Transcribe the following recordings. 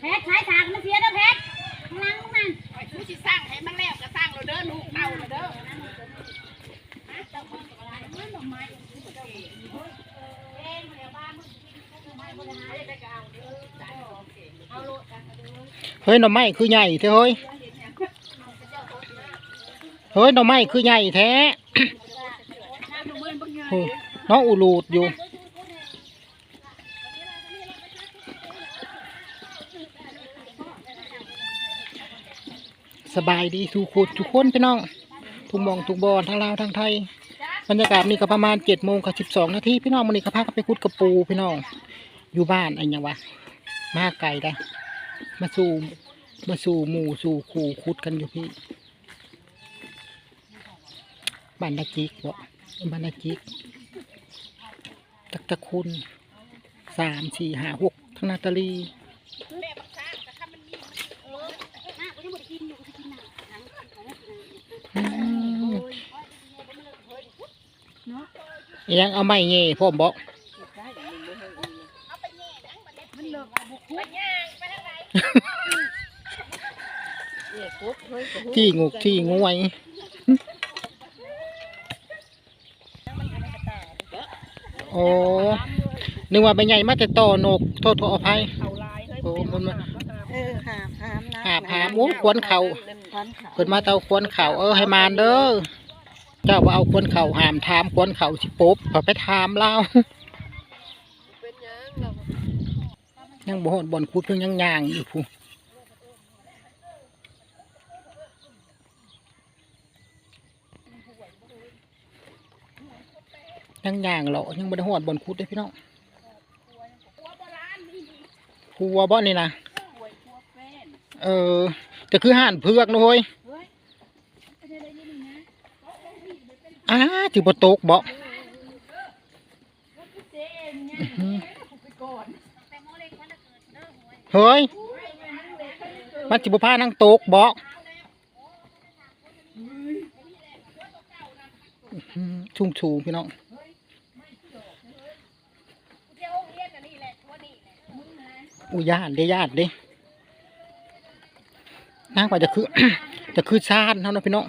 แพทย์ใช้ทางมันเสียนะแพทย์พลังมันผู้ที่สร้างให้มันแล้วก็สร้างเราเด้อลูกเต้าเราเด้อเฮ้ยหน่อไม้คือใหญ่แท้เฮ้ยเฮ้ยหน่อไม้คือใหญ่แท้โอ้น้องอูรูดอยู่ สบายดีทุกคนทุกคนพี่น้อง ทุกมองทุกบอลทั้งลาวทั้งไทย บรรยากาศนี่ก็ประมาณเจ็ดโมงกับสิบสองนาทีพี่น้องมันนี่ก็พากันไปคุดกระปูพี่น้อง อยู่บ้านอันยังวะมาไกลได้มาสู่มาสู่หมู่สู่ขู่คุดกันอยู่พี่บ้านนาจิกบ่บ้านนาจิกตักตะคุณสามสี่ห้าหกทั้งนาตาลี อีหยังเอาไม้เง่พ่อมบอกที่งูที่งวยโอ้นึกว่าไปใหญ่มาแต่ต่อนกโทษโทษอภัยโอ้มันมาเออหาหามนะหาหามโอ้ควรเขาควันเขาเพิ่นมาเตาควรเข่าเออให้มานเด้อ เจ้าว่าเอาควรเขาหามถามควรเขาสิปุ๊บพอไปถามเล่ายังบ่ฮอดบ่อนคุดเพิ่งยังย่างอยู่ผู้ยังย่างเหรอยังบ่ได้ฮอดบ่อนคุดเลยพี่น้องครัวบ่นี่นะเออแต่คือห่านเพือกนะเว้ย อ้าจิบ่ตกบ่อื้อหือเฮ้ยมันจิบ่พานั่งตกบ่อื้อหือชุ่มชูพี่น้องอุยาติเด้ญาติเด้นางว่าจะคือ จะคือซานเฮานะพี่น้อง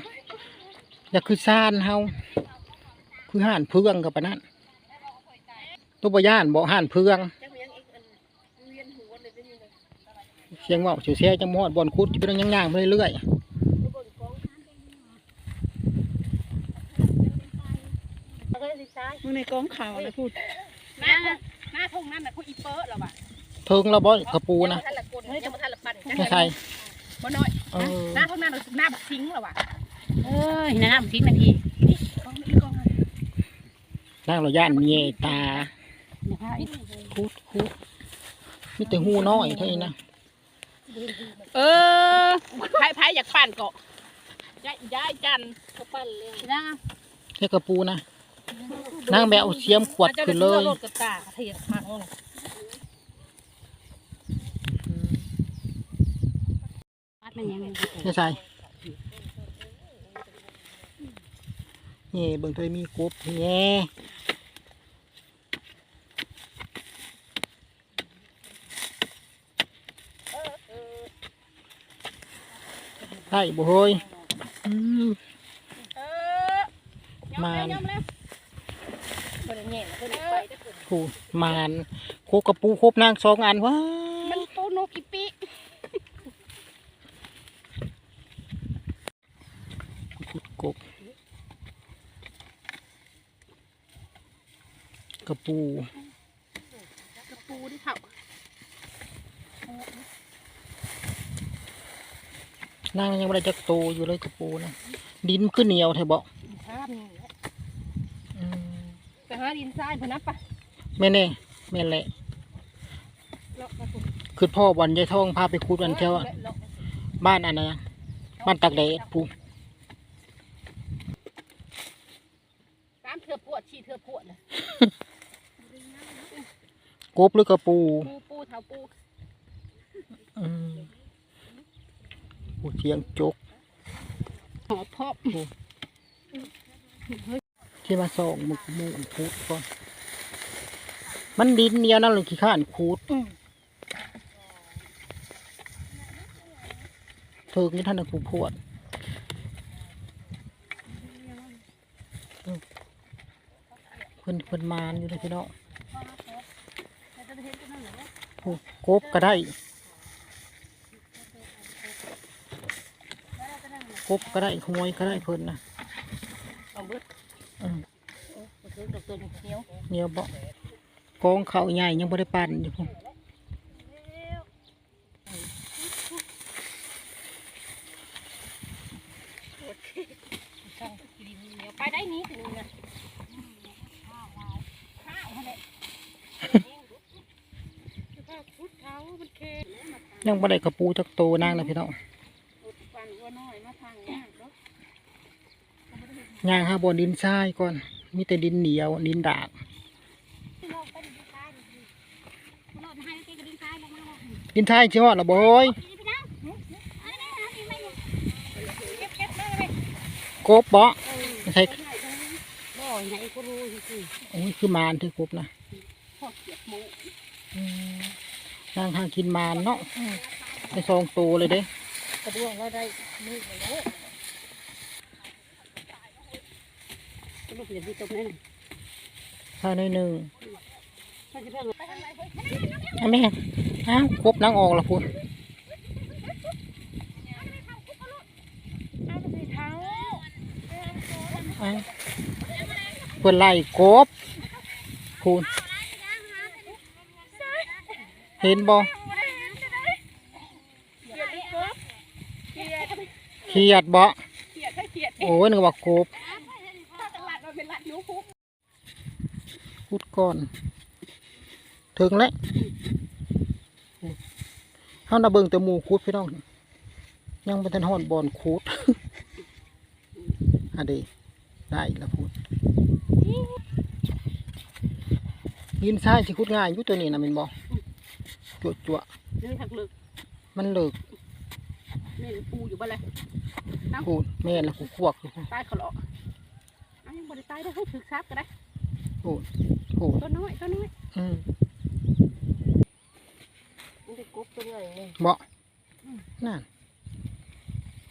จะคือซานเฮา คือห่านเพืองกับปะนั้นตัวบ่ย่านบ่ห่านเพืองเสียงเว่าเสียวแซ่จังมอดบ่อนคุดจะเป็นย่างๆไปเรื่อยมึงในกองข่าวอะไรพูดหน้าหน้าทุ่งนั่นน่ะคุณอีเปอร์หรอวะๆเพิงแล้วบ่กระปูนะท่านละคนเฮ้ยจะมาท่านละปันไม่ใช่บ่น้อยเออหน้าทุ่งนั่นหน้าบักทิ้งหรอวะเอ้ยหน้าบักทิ้งนาทีนี่กองนี่กอง นางเราย่านมันเงยตานะคะคุดคุดมีแต่หูน้อยเท่านี้นะเออไผ่ไผ่อยากปั่นเกาะย้ายย้ายจันเขาปั่นเลยนะแค่กระปูนะนางแบเอาเสียมขวดขึ้นเลยรถกระตาเทียมากเลยวัดมันยังไงไม่ใช่นี่เบิ่งเคยมีกบแง่ ได้บ่เฮ้ยอืมเออมานยอมแล้วคนเงี้ยคนไปได้คนผูมานโคกระปูครบนางสองอันว้า มันปูนกอีปี ขุดกบกระปู กระปูที่เผานางยังไม่ได้จักโตอยู่เลยกระปูนะดินขึ้นเหนียวแท้บอกภาพนี่แหละไปหาดินทรายพนับปะแม่นแน่แม่นแหละเลาะมาปุ๊บคือพ่อวันยายทองพาไปคุดวันเที่ยวอะเลาะบ้านอันนั้นนะบ้านตากแดดปูตามเถื่อปวดฉี่เถื่อปวดเลยกบหรือกระปูปูปูเท้าปูอืม ปูเสียงจกหอพอบที่มาส่องมึกมูกคุดก่อน มันดินเหนียวนั่นเลยขี้ข้านคูดเถิงนี่ท่านน่ะกูพวดอืมเพิ่นเพิ่นมานอยู่เลยพี่น้องโอ้กบก็ได้ กบก็ได้ขโมยก็ได้เพิ่นนะเอาเบิดอืมโอ้บ่ซื้อกับตัวนี้เหนียวเดี๋ยวบอกกองเขาใหญ่ยังบ่ได้ปั่นอยู่พุ่นช่างกินดินเหนียวไปได้นี้ถึงนะข้าวหั่นแหละพุดเขามันเค็มยังบ่ได้กระปูจักโตนางนะพี่น้อง ฟันว่าน้อยมาทางยากเนาะ ย่างหาบ่อดินทรายก่อน มีแต่ดินเหนียว ดินดากลงไปดินทรายดิลงให้ไปดินทรายลงมาลงดินทรายสิฮอดล่ะบ่เอ้ยพี่น้องเอาได้เอาอีกไหมเก็บเก็บได้ไหมกบบ่ใช่บ่ไหนก็รู้สิโอ้ยคือมารถือกบนะพอเก็บหมูอืมนางหากินมารเนาะได้สองโตเลยเด้กระดวงเราได้มือไปแล้ว ลูกอย่าดีตรงนั้นถ้าหน่อยหนึงถ้าจะเพิ่งไปทางไหนเอาแม่อ้าวกบนางออกละพุ่นเอาไปใส่ถังอ้าวเพิ่นไล่กบพุ่นเห็นบ่เขียดกบเขียดเขียดบ่เขียดให้เขียดโอ้ยนึกว่ากบ ถ้าตลาดมันเป็นร้านหนูคุก พูด ก่อน ถึงแล้วเฮาน่ะเบิ่งแต่หมู่คูดพี่น้อง ยังบ่ทันฮอดบ่อนคูดอะเดได้ละพูดยินซ้ายสิคุดง่ายอยู่ตัวนี้นะแม่นบ่จั่วจั่วเรื่องหักเลิกๆมันเลิกแม่ปูอยู่บ้านเลยพูดแม่นละกูควกอยู่พูดตายเขาหรออันยังบริตายได้ให้ถึกซับก็ได้พู ดพูดตัวน้อยตัวน้อยอืมมันจะกบตัวใหญ่เลยบ่นั่น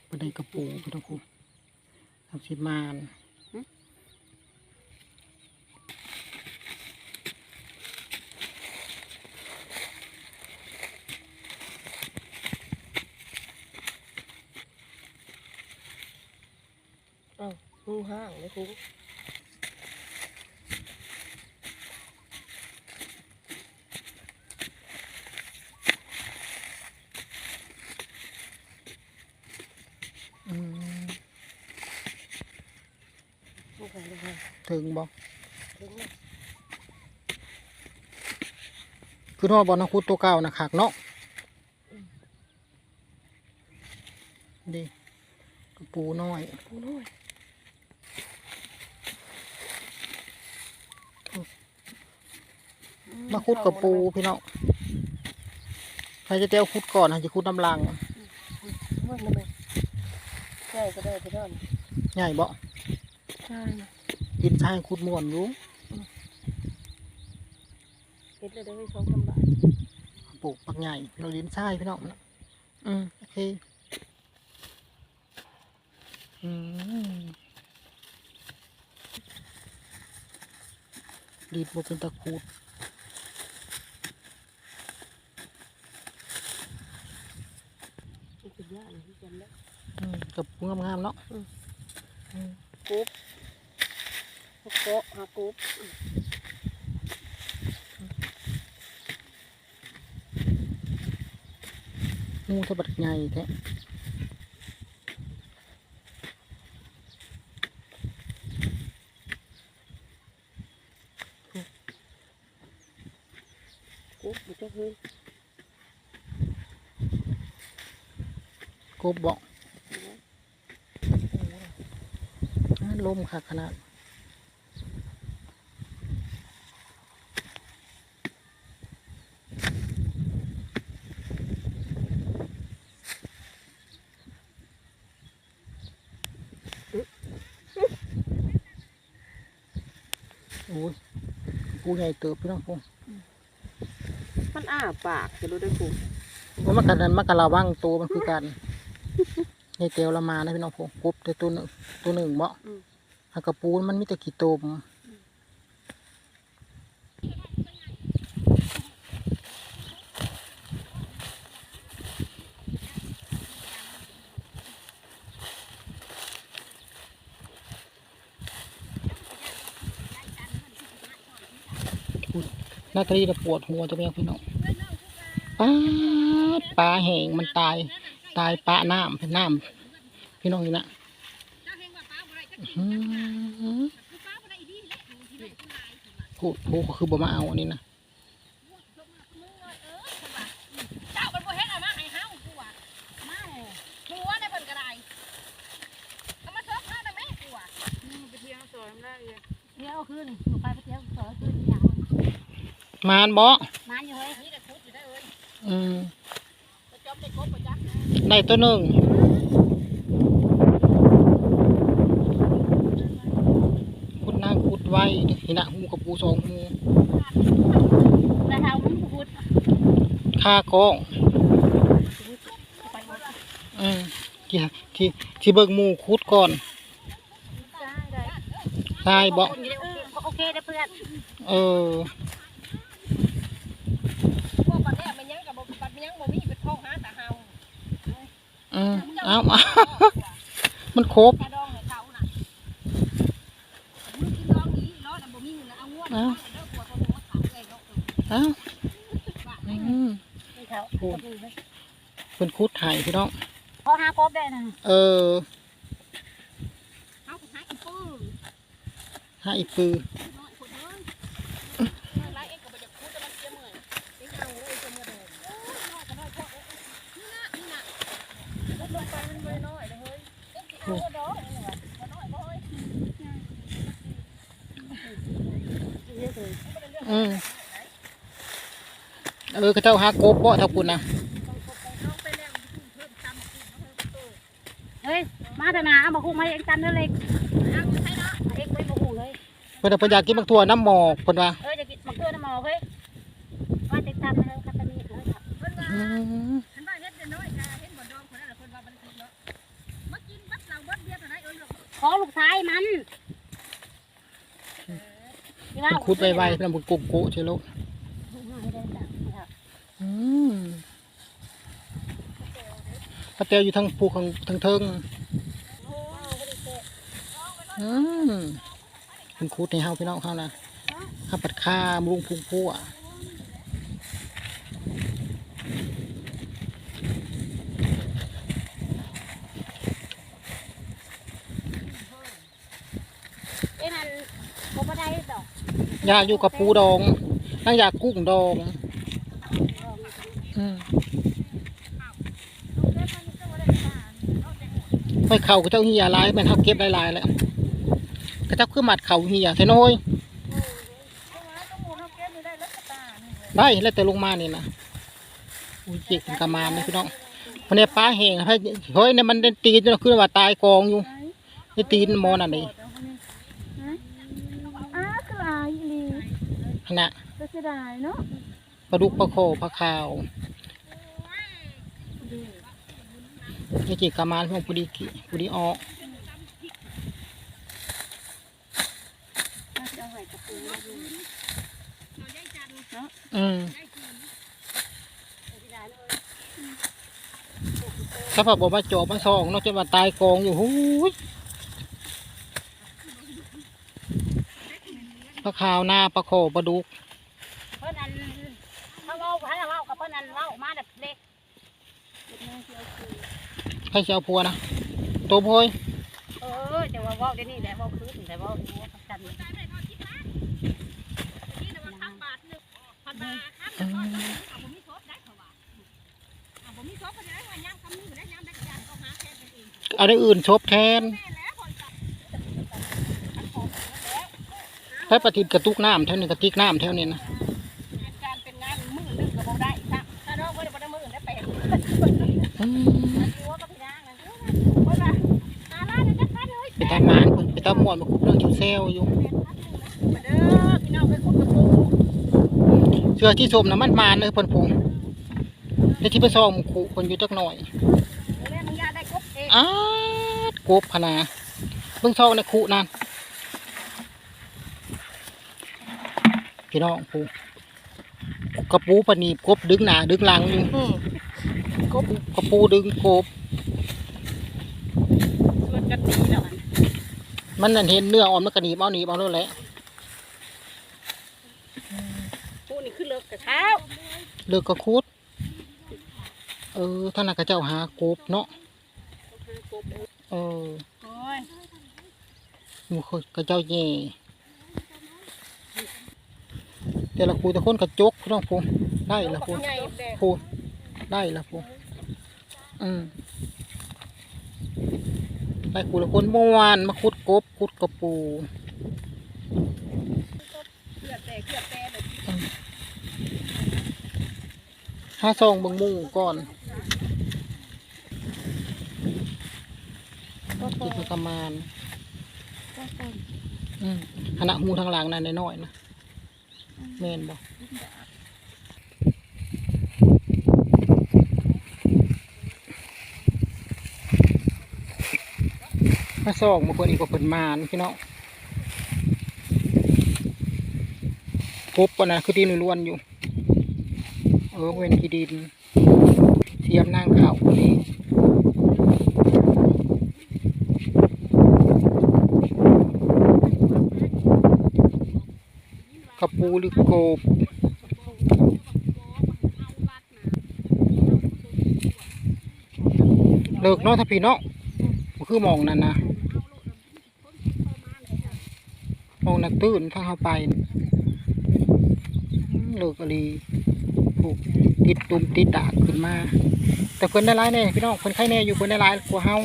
บ่ได้กระปูพี่น้องกูทำสิมานงูห้างเลยคุณ อืม งูใส่เลย ถึงบ่ถึงคือทอดบ่น้องคุดตัวเก่านะคักเนาะดีกระปูน้อยงูน้อยมาคุดกับปูพี่น้องใครจะเตี้ยวคุดก่อนใครจะคุดน้ำลังมันทำไมใช่ก็ได้ไปด้านใหญ่บ่ใช่ กินชายคุดม่วนอยู่เห็ดเลยได้ไปสองสามบาทปลูกปักใหญ่เราเลี้ยงชายพี่น้องอืมโอเคอืมดีดบ่เป็นตะคูดมันคือยากเลยที่จำได้อืมกับปูงามๆเนาะ กบพวกเกาะหาก บงูสะบัดใหญ่แท้กบมันจะเฮ้ยกบบอกลมค่ะขนาด โอ้ยปูใหญ่เติบพี่น้องพงมันอ้าปากจะรู้ได้กูเพราะมันกันนั้นมันกันระวังตัวมันคือกันในเตียวละมานะพี่น้องผมกบแต่ตัวหนึ่งตัวหนึ่งบ่หากระปูมันมีแต่ขี้ตมนาตรีจะปวดหัวจะแม่พี่น้องปลาปลาแห้งมันตาย ตายปลาน้ำเป็นน้ำพี่น้องนี่นะอื้อหือพูดพูดคือบ่มาเอาอันนี้นะ เจ้าเป็นผู้เฮ็ดเอามาให้เฮากูอะมาเลยหัวได้เพิ่นก็ได้เอามาเสิร์ฟข้าวได้ไหมกูอะ ไปเที่ยวสวยได้เลยเที่ยวขึ้นหนูไปไปเที่ยวสวยขึ้นยาว มานบ่มาอยู่เฮ้ยนี่ก็คุดอยู่ได้เอ้ยอืมจะจอมได้ครบบ่จ๊ะได้ตัวหนึ่งคุดนางคุดไว้นี่นะหูกับปูสองหูแต่เท้ามันพูดค่ากล้องไปหมดอืมที่ที่ที่เบิกหมูคุดก่อนได้ทรายบ่โอเคได้เพื่อนเออ พวกปัดแรกมันยังกับบ่ปัดมันยังบ่มีเป็นท้องหาแต่เฮา อืมเอาเอามันครบกระดองให้เขาน่ะมึงกินดองนี้ร้อนน่ะบ่มีเงินเอางวดเอาเด้อปวดตัวมาขายเลยเนาะเอาอืมนี่เขาเป็นคุดไห่พี่น้องพอหากบได้นะเออเฮาก็หาอีปื้อให้อีกปือ น้อยคนเอ้ยหลายเอ็งก็บ่อยากพูดแต่มันเสียเมื่อยเอ็งเอาเลยเสียเมื่อยเด้อโอ้ยน้อยก็น้อยพอเอ้ยนี่น่ะนี่น่ะลดลงไปมันบ่น้อยเลยเฮ้ยเอ็งสิเอาบ่ดอกเอ็งว่าบ่น้อยบ่เฮ้ย อืมเออกระเจ้าหากบบ่เท่าคุณนะเฮ้ย มาเถอะนะมาคุ้มให้เองกันเด้อเล็กเอ็กไปมาคุ้มเลยเพิ่นเพิ่นอยากกินบักถั่วน้ำหมอกเพิ่นว่า เออจะกินมักเกลือน้ำหมอกเฮ้ยมาติดตามนะคัตตานีเฮ้ยเพิ่นว่าอืมเพิ่นว่าเฮ็ดแต่น้อยก็เห็นบ่ดองคนนั้นล่ะเพิ่นว่ามันถูกเนาะมากินบัดเหล้าบัดเบียร์เท่าไหร่เอิ้นหรอกขอลูกชายมัน ที่ว่าเพิ่นคุดไวๆเพิ่นบ่กุบโกะใช่ลูกอืมกระเตียวอยู่ทั้งภูข้างทั้งเทิงอืมเพิ่นคุดให้เฮาพี่น้องเฮานะข้าปัดข้ามลุงพุงพั่ว เอ้นั่นผมไม่ได้ดอก อ ยากอยู่กับปูดองนั่งอยากกุ้งดองอืมไม่เข่าก็เจ้าเฮียลายมันเท่าเก็บหลายๆแล้วก็เจ้าคือหมัดเข่าเฮียใช่น้อยได้แล้วแต่ลงมานี่นะอุ้ยเจ็กเป็นกระมานี่พี่น้องวันนี้ป้าแห้งให้เฮ้ยเนี่ยมันได้ตีนจนขึ้นว่าตายกองอยู่นี่ตีนมอนั่นนี่อ้คือลายอีหลี ขณะก็เสียดายเนาะปลาดุกปลาโคปลาขาวนี่จีกระมานพวกปุดีกิปุดีออกจะไหวกระปูเนาะอืมถ้าพอบอกมาจอบมาซองเนอกจากว่าตายกองอยู่หู ปลาขาวหน้าปลาโคปลาดุกเพิ่นอันเขาเว้าให้เว้ากับเพิ่นอันเว้ามาแบบเล็กใครจะเอาพัวนะตัวพอยเออแต่ว่าเว้าได้นี่แหละเว้าคืนแต่เว้าหัวกันนี่น่ะว่าทำบาทนึงพันบาทครับแล้วก็เอาบ่มีซบได้เขาว่าเอาบ่มีซบก็ได้ว่าย่างคำนี้บ่ได้ย่า ให้ปฏิดกระตุกน้ำเท่านี้กระติกน้ำเท่านี้นะการเป็นงานมือนึงก็บ่ได้ซักถ้าน้องบ่ได้บ่ได้มือได้แปดอืมหัวก็พี่นางนั่นเพิ่นว่าหาร้านจักพันเลยไปตามหมานไปตามหมวนมาคุบเรื่องชิวเซลอยู่มาเด้อพี่น้องไปคุดกับปูเสื้อที่สมน้ำมันมานเลยเพิ่นพงในที่ไปซองขู่คนอยู่จักหน่อยแม่มึงอย่าได้กบอ้าดกบพะนาเบิ่งช่องในคุนั่น พี่น้องปูกระปูปะนีบกบดึงหน้าดึงหลังอยู่อืมกบกระปูดึงกบชวนกันตีแล้วอันมันนั่นเห็นเนื้ออ่อนมันก็หนีบเอาหนีบเอาเลยแหละผู้นี่ขึ้นเลิกกับเท้าเลิกก็คุดเออท่านน่ะก็เจ้าหากบเนาะเออโอ้ยหมูก็เจ้าแย่ แต่ละครูแต่คนกระจกพี่น้องพูได้ละพูใหญ่แดงพูได้ละพูอืมได้ครูละคนเมื่อวานมาคุดกบคุดกระปูเกลือแต่เกลือแต่เลยห้าซองเบิ่งหมู่ก่อนกินประมาณอืมขณะหมูทางหลังนั่นน้อยๆนะ แม่นบ่มาซองมาเพิ่นอีกว่าเพิ่นมานพี่น้องกบปะนะคือดินล้วนอยู่ เออเว้นที่ดินเทียมนั่งเขาพอดีกระ ปูหรือโกบเลิกเนาะถ้าพี่เนาะมันคือมองนั่นนะมองนักตื่นถ้าเข้าไปเลิกอะไรผูกติดตุ่มติดดากขึ้นมา แต่เพิ่นได้ร้ายแน่พี่น้องเพิ่นไข่แน่อยู่เพิ่นได้ร้ายกว่าเฮา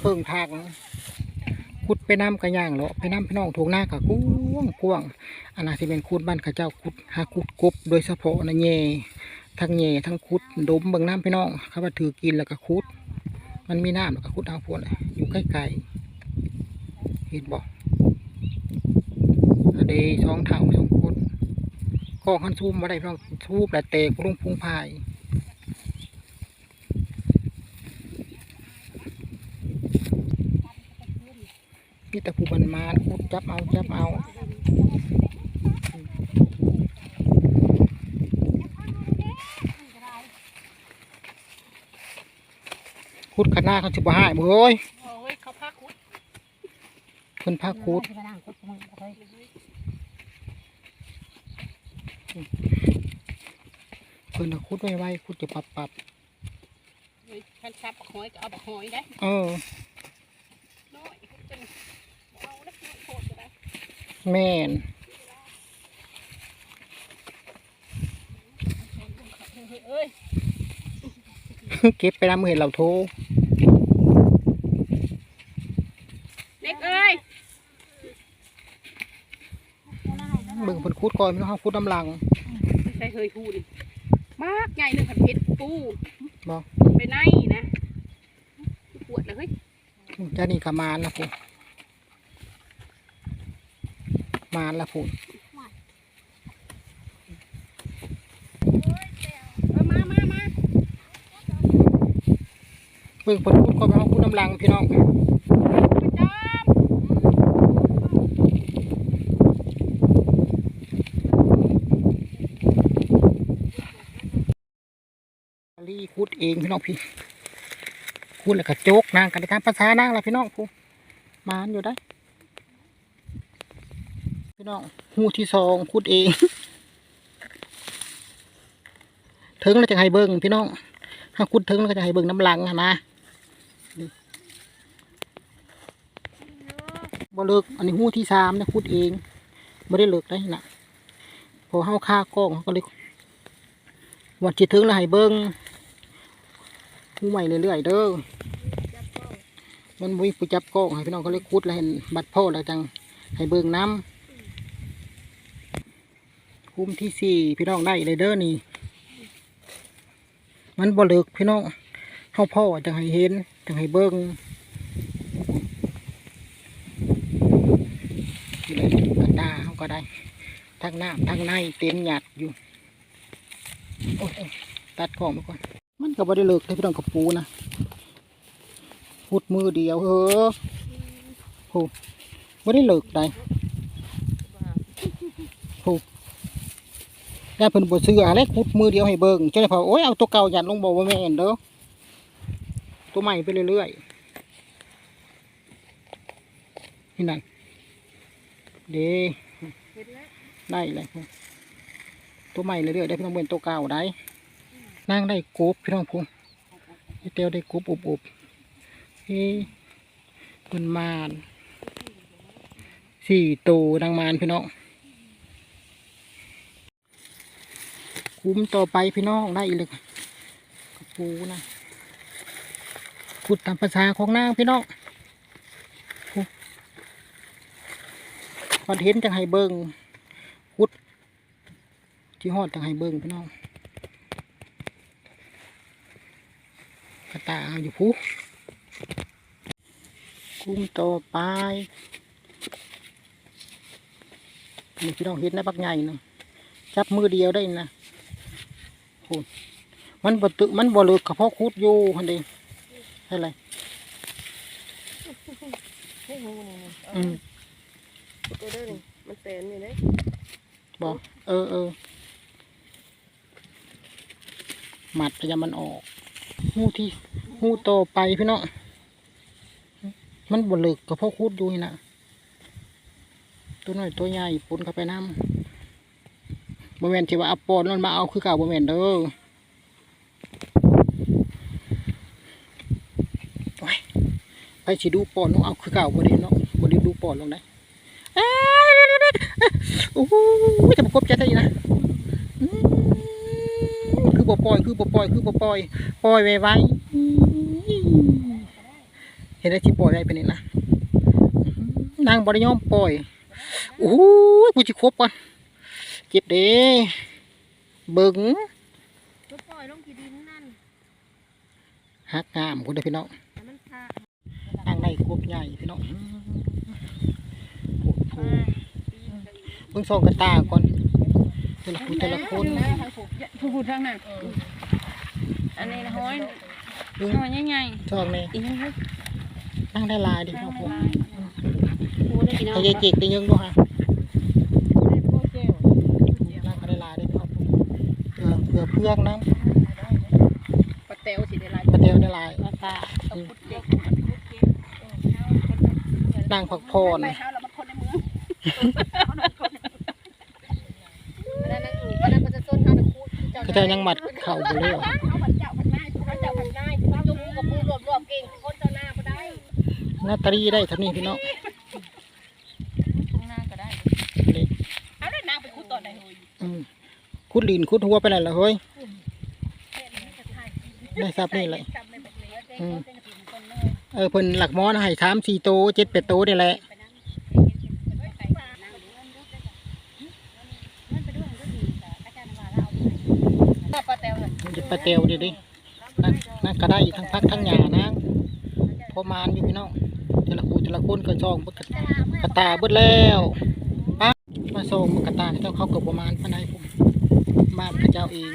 เพิ่งทาง ขุดไปน้ำกระย่างเลาะไปน้ำพี่น้องทวงหน้ากะกุ้งกวงอันน่าสิเป็นขุดบ้านข้าเจ้าขุดหาขุดกบโดยเฉพาะนะแย่ทั้งแย่ทั้งขุดดมเบิ่งน้ำพี่น้องเขาว่าถือกินแล้วก็ขุด มันมีน้ำแล้วก็ขุดเอาพวกน่ะอยู่ใกล้ๆเห็นบอันเดสองเท่าสองคนกองขันซูมมาได้พี่น้องซูบแต่เตะกรุงพุงพาย มีแต่ผู้บันมานขุดจับเอาจับเอาขุดขนาดเขาจะบ่หายเบ้ยโอ้ยเขาพาคุดเพิ่นพาขุดเพิ่นน่ะขุดไว้ๆขุดจะปับปับเฮ้ยท่านซับบักหอยก็เอาบักหอยได้ๆเออ น้อยจนเอาแล้วโคตรจะได้ แม่นเอ้ยเก็บไปน้ำมือเห็นเราโทรเล็กเอ้ยเบิ่งเพิ่นขุดก่อนพี่น้องเขาขุดน้ำลังใส่เฮยหูดิมากใหญ่หนึ่งพันเพชรปูบ่ไปไหนนะปวดเลยเฮ้ยจะนี่ก็มานละพุ่น มานละพุ่นเบิ่งพิ่นขุดก่อนพี่น้องขุดน้ำลังพี่น้องจอมลีขุดเองพี่น้องพี่ขุดแล้วก็โจกนางกันในการภาษานางละพี่น้องผู้มานอยู่ได้ น้องหูที่สองขุดเองถึงแล้วจะให้เบิ่งพี่น้องถ้าขุดถึงแล้วก็จะให้เบิ่งน้ำลังนะบ่เลิกอันนี้หูที่สามนะขุดเองไม่ได้เลิกได้นะพอเฮาค่ากล้องเขาก็เลยวันที่ถึงแล้วให้เบิ่งหูใหม่เรื่อยๆเด้อมันวิ่งไปจับกล้องให้พี่น้องก็เลยขุดแล้วเห็นบัดพ่อแล้วจังให้เบิ่งน้ำ คุ้มที่สี่พี่น้องได้เลยเด้อนี่ มันบ่เลิกพี่น้องเฮาพ่อจังให้เห็นจังให้เบิ่งกันดาเฮาก็ได้ ทั้งน้ำทั้งในเต็มหยัดอยู่ตัดกล้องไปก่อน มันก็บ่ได้เลิกเลยพี่น้องกับปูนะขุดมือเดียวเออโหไม่ได้เลิกได้โห ได้เพิ่นบ่ซื้ออะไรขุดมือเดียวให้เบิ่งเจ้าได้พอโอ้ยเอาตัวเก่ายัดลงบ่ว่าแม่นเด้อตัวใหม่ไปเรื่อยๆนี่นั่นเด้ได้เลยตัวใหม่เรื่อยๆได้พี่น้องเป็นตัวเก่าได้นั่งได้กบพี่น้องพูพี่เตียวได้กบอุบๆเฮ้เป็นมานสี่ตัวดังมานพี่น้อง คุ้มต่อไปพี่น้องได้อีกเลยกระปูนะขุดตามภาษาของนางพี่น้องคอนเทนต์จังให้เบิงฮุดที่ฮอดจังให้เบิ่งพี่น้องกระตาอยู่ผู้กุ้มต่อไปนี่พี่น้องเห็นนะบักใหญ่เนาะจับมือเดียวได้นะ โหมันบ่ตึมันบ่เลิกกระเพาะคุดอยู่คันเดีใช่ไรให้หูนี่นี่อืมตัวเด้อนี่มันเป็นนี่เด้บอกเออเออหมัดพยายามมันออกหูที่หูโตอไปพี่น้องมันบลึกกับพ่อคูดอยู่นี่นะตัวน้อยตัวใหญ่ปนเข้าไปน้ำ บ่แม่นที่ว่าเอาปอนนั่นมาเอาคือเก่าบ่แม่นเด้อโอ้ยไปสิดูปอนลงเอาคือเก่าบ่ได้เนาะบ่ได้ดูปอนลงได้อ้ยโอ้โหจะประกบใจได้อีกนะคือบ่ปล่อยคือบ่ปล่อยคือบ่ปล่อยปล่อยไว้ไว้เห็นได้ที่ปล่อยไว้เป็นนี่นะนางบริยอมปล่อยโอ้โหกูจะครบก่อน เจ็บเด้เบิ่งตัวปล่อยลงกี่ดินนั่นหักงามคุณเด้อพี่น้องแต่มันพานางในกบใหญ่พี่น้องโอ้โหเบิ่งซองกระตาก่อนแต่ละคนแต่ละคนผู้ผู้ทางนั้นอันนี้นะห้อยเบิ่งห้อยใหญ่ซองนี่ๆอีกนิดนั่งได้หลายดิครับผมโอ้ได้พี่น้องให้ยายเจกได้ยังด้วยฮะ ได้โปเจล นั่งก็ได้หลายได้ครับผม เผื่อเผื่อเพื่องน้ปลาเตวสิได้ลายำกระเทียมได้หลายปลาปลาต้องพุดเด็กพุดเด็กนั่งพักผ่อนไปเฮาแล้วมันคนในเมืองอันนั้นอันนั้นก็จะต้นเฮาน่ะคูดกระเทียมยังหมัดเข่าไปเร็วเอาผัดเจ้าผัดนายผัดเจ้าผัดนายจุ่มกับมือรวบๆเก่งคนเจ้าหน้าบ่ได้นาตาลีได้เท่านี้พี่น้องตรงหน้าก็ได้นี่เอาได้นางไปคูดตอนไหนเฮ้ยอืม คุดลินคุดหัวไปไหนล่ะเฮ้ยได้ทราบนี่เลยอืมเออเพิ่นหลักมอนให้สามสี่โตเจ็ดแปดโตนี่แหละปลาเตียวดิดินั่นนั่นก็ได้ทั้งพักทั้งหยานะพอมานอยู่พี่น้องแต่ละคู่แต่ละคนก็จองเบิดกระกระตาเบิดแล้วป้ามาส่งบกระตาเจ้าเขาเกือบประมาณปานใดผม บ้านพระเจ้าเอง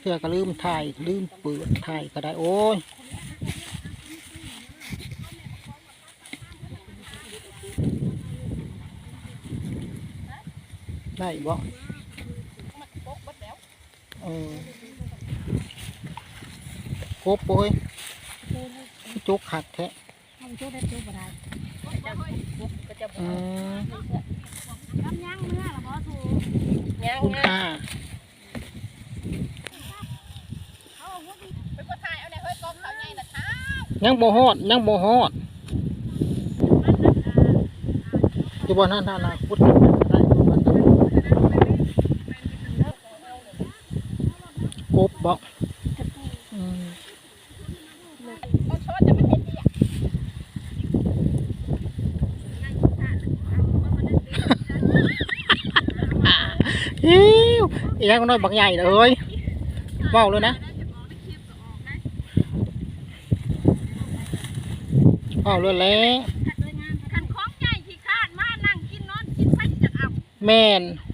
เพื่อก็ลืมถ่ายลืมเปิดถ่ายก็ได้โอ้ย ได้บ่เออครบโอ้ยจุกขัดแท้ทำชุดได้ชุดบ่ได้อืมย่างย่างเนื้อละพอถูกย่างคุณงาค่าไปบ่ถ่ายเอาได้เฮ้ยกองเขาใหญ่น่ะท้ายังบ่ฮอดยังบ่ฮอดอยู่บ่นั่นนั่นน่ะพุดได้อยู่บ่นั่น กบบอืมเอาช้อนจะมันเห็นดิอิ้วยังน้อยบักใหญ่เลยว่าวเลยนะว่าวเลยแล้วคัน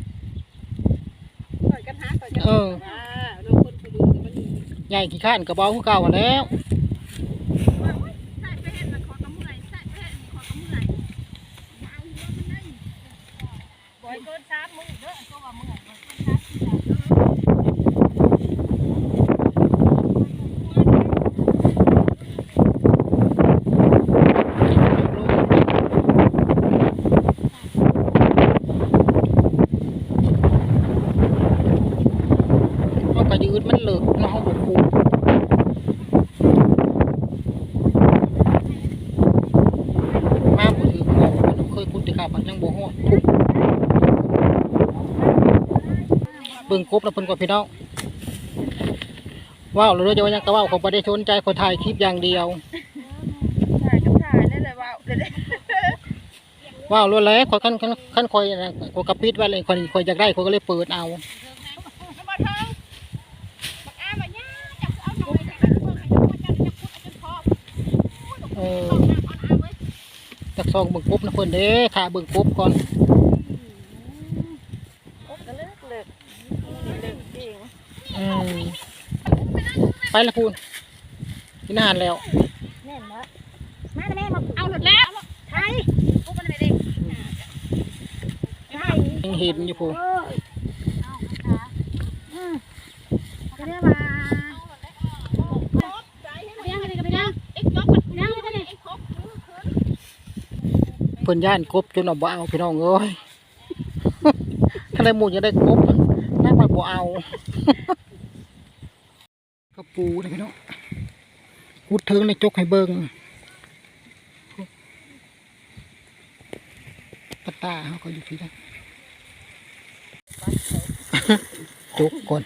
ใหญ่ขี้ข้านกระเบาคือเก่าหั้นแล้ว ว่าโอ๊ยใส่ไปเห็นมันขอกระเมื่อยใส่ไปเห็นขอกระเมื่อยเอาหัวมันได้ บ่อยเกินสามมื้อเด้อตัวว่ามื้อบ่อยเกินสามมื้อ เอากระยืดมันเหลิกเนาะเฮาบ่คูมาบ่ถือของมันเคยคุดแต่ข้าวมันยังบ่ฮอดทุบเบิ่งกบแล้วเพิ่นก็พี่น้องว้าวแล้วเดี๋ยวยังก็ว้าวเขาบ่ได้สนใจเขาถ่ายคลิปอย่างเดียวถ่ายกับถ่ายเลยเลยว่าเดี๋ยวเดี๋ยวว้าวรถแล้วข่อยคันคันคันข่อยนะขอยกระปิดไว้เลยข่อยข่อยอยากได้ข่อยก็เลยเปิดเอาเออจาหน่อยจับจับจับพุดเอาจนคอเออเอาน้ำเอาน้ำไว้จากซองเบิ่งกบนะเพิ่นเด้ถ่าเบิ่งกบก่อน โอ๊ะก็เลิกเลิกนี่เลิกจริง อืม ไปละพูนกินอาหารแล้วแม่นบ่มาแม่มาเอาหลุดแล้วไทยพวกมันไม่ได้ไทยยังเห็นอยู่พูนเอ้ยอืมก็เรียกว่าเลี้ยงอะไรกันไปนะเอ็กซ์ยกมันเลี้ยงอะไรกันเนี่ยเอ็กซ์ครบเพิ่นย่านกบจนเอาบ่เอาพี่น้องเอ้ยถ้าได้หมูจะได้กบน่าไปบ่เอา กระปูนะพี่น้องกูดเทิงในจกให้เบิ่งปะตาเขาก็อยู่ที่นั่นจกก่อน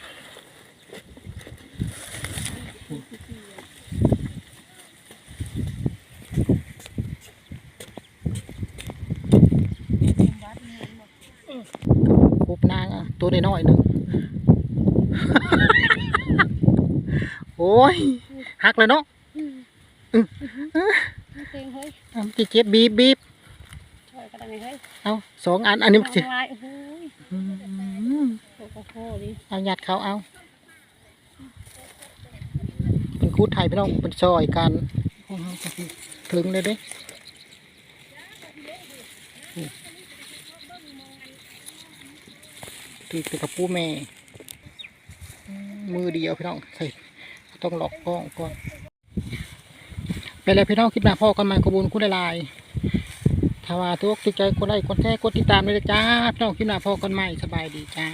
กบนางอะตัวน้อยๆหนึ่ง โอ้ยหักเลยเนาะเต็งเฮ้ยอะมันสิเจ็บบีบบีบช่วยกันได้ไหมเฮ้ยเอาสองอันอันนี้มันสิลายโอ้โหอืมโอ้โหดิเอาหยัดเขาเอาเป็นคูดไทยพี่น้องเป็นซอยกันโอ้โหถึงเลยเด้ถือแต่กับปูแม่ มือเดียวพี่น้องใส่ ต้องหลอกกล้องก่อนไปแล้วพี่น้องคลิปหน้าพ่อกันมากระบุญคุณลายถ้าว่าทุกติดใจกดไลค์กดแชร์กดติดตามเลยจ้าพี่น้องคลิปหน้าพ่อกันใหม่สบายดีจ้า